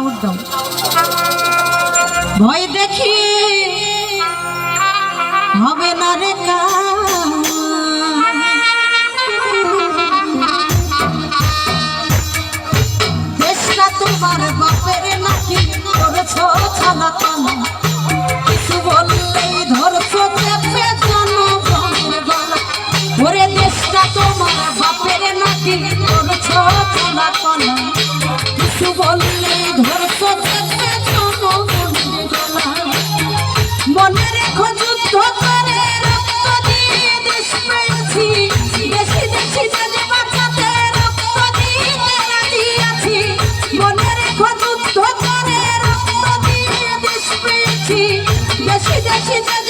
sound ভয় দেখি হবে না রে চেষ্টা তোমার বাপের নাকি করেছ কিছু বললেই ধরছ তোমার বাপের নাকি She doesn't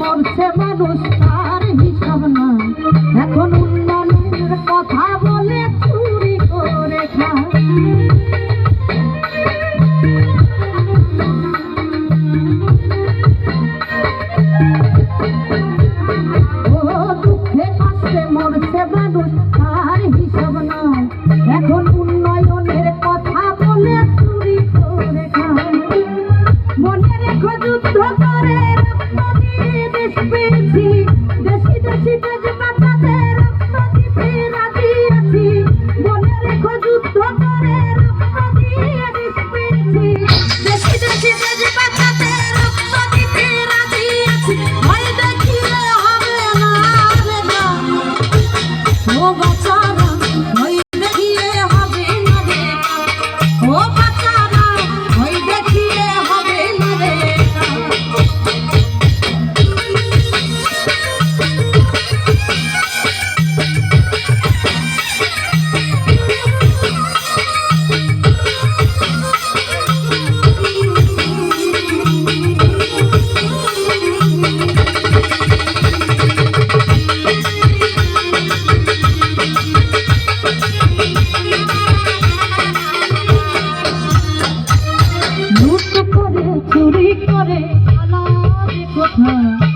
মরছে ঝুঁকিটা 他